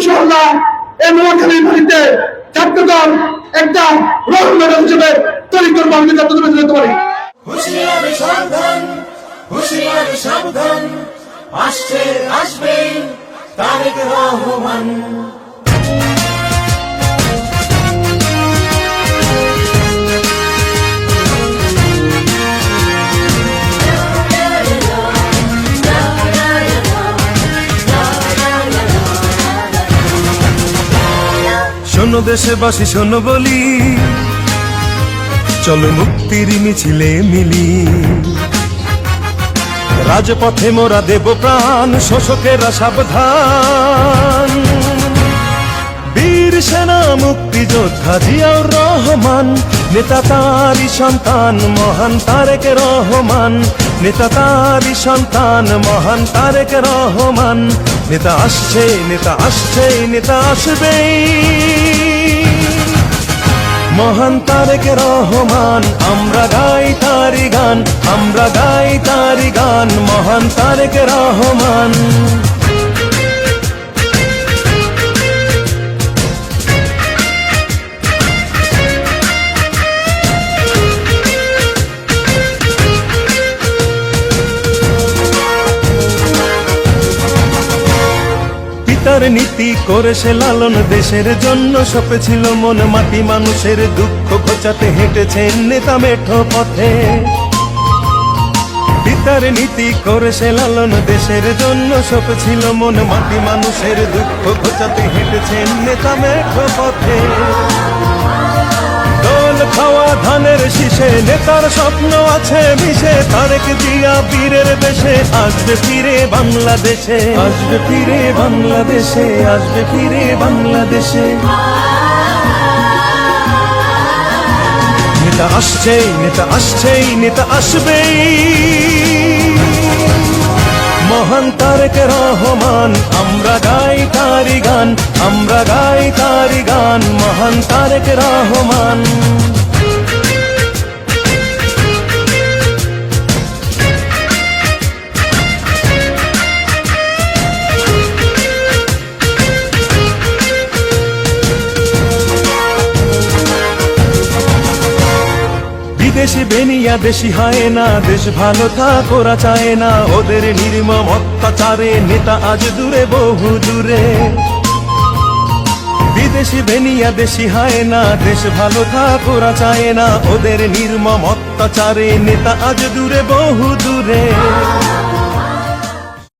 ইনশাআল্লাহ এই নোয়াখালীর বাড়িতে ছাত্রদল একটা মডেল হিসেবে তৈরি করব। আমি যতদূর যেতে পারি হুশিয়ার সাবধান হুশিয়ার সাবধান, আসছে আসবে তারেক রহমান। দেশবাসী শোনো বলি। চলো মুক্তির মিছিলে মিলি। রাজপথে মোরা দেব প্রাণ, শোষকেরা সাবধান। বীর সেনা মুক্তিযোদ্ধা জিয়াউর রহমান নেতা তারি সন্তান, মহান তারেক রহমান। নেতা তারি সন্তান, মহান তারেক রহমান। নেতা আসছে নেতা আসছে, নেতা আসবেই। মহান তারেক রহমান, আমরা গাই তারি গান, আমরা গাই তারি গান, মহান তারেক রহমান। পিতার নীতি করে সে লালন দেশের জন্য। সপেছিল মন মাটি, মানুষের দুঃখ ঘোচাতে হেঁটেছেন নেতা মেঠো পথে। পিতার নীতি করে সে লালন দেশের জন্য। সপেছিল মন মাটি, মানুষের দুঃখ ঘোচাতে হেঁটেছেন নেতা মেঠো পথে। শীষে নেতার স্বপ্ন আছে মিশে, তারেক দিয়া বীরের দেশে আসবে ফিরে বাংলাদেশে। আসবে ফিরে বাংলাদেশে, আসবে ফিরে বাংলাদেশে। নেতা আসছেই নেতা আসছেই, নেতা আসবেই। মহান তারেক রহমান, আমরা গাই তারি গান, আমরা গাই তারি গান, মহান তারেক রহমান। বিদেশি বেনিয়া দেশি হয় না, দেশ ভালো থাক ওরা চায় না। ওদের নির্মম অত্যাচারে নেতা আজ দূরে, বহু দূরে। বিদেশি বেনিয়া দেশি হয় না, দেশ ভালো থাক ওরা চায় না। ওদের নির্মম অত্যাচারে নেতা আজ দূরে, বহু দূরে।